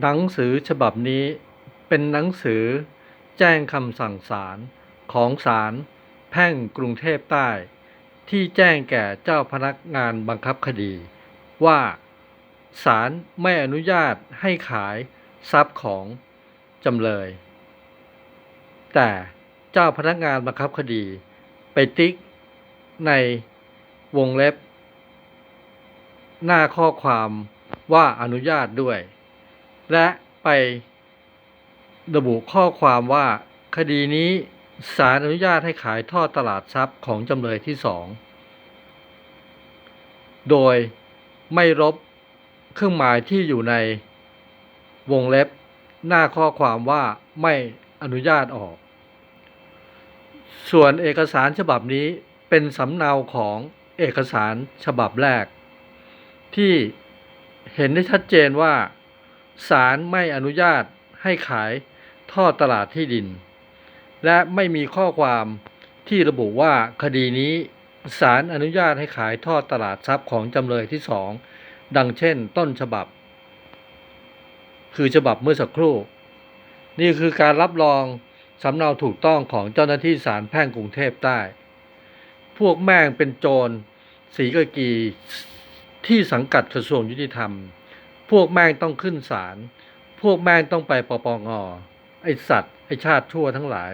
หนังสือฉบับนี้เป็นหนังสือแจ้งคำสั่งศาลของศาลแพ่งกรุงเทพใต้ ที่แจ้งแก่เจ้าพนักงานบังคับคดี ว่าศาลไม่อนุญาตให้ขายทรัพย์ของจำเลย แต่เจ้าพนักงานบังคับคดีไปติ๊กในวงเล็บ หน้าข้อความว่าอนุญาตด้วย และไประบุข้อความว่า คดีนี้ศาลอนุญาตให้ขายทอดตลาดทรัพย์ของจำเลยที่สองโดยไม่ลบเครื่องหมายที่อยู่ในวงเล็บหน้าข้อความว่าไม่อนุญาตออก ส่วนเอกสารฉบับนี้เป็นสำเนาของเอกสารฉบับแรก ที่เห็นได้ชัดเจนว่า ศาลไม่อนุญาตให้ขายทอดตลาดที่ดิน และไม่มีข้อความที่ระบุว่าคดีนี้ศาลอนุญาตให้ขายทอดตลาดทรัพย์ของจำเลยที่สองดังเช่นต้นฉบับ คือฉบับเมื่อสักครู่ นี่คือการรับรองสำเนาถูกต้องของเจ้าหน้าที่ศาลแพ่งกรุงเทพใต้ พวกแม่งเป็นโจรสีกากีที่สังกัดกระทรวงยุติธรรม พวกแม่งต้องขึ้นศาล พวกแม่งต้องไปปปง ไอสัตว์ ไอชาติชั่วทั้งหลาย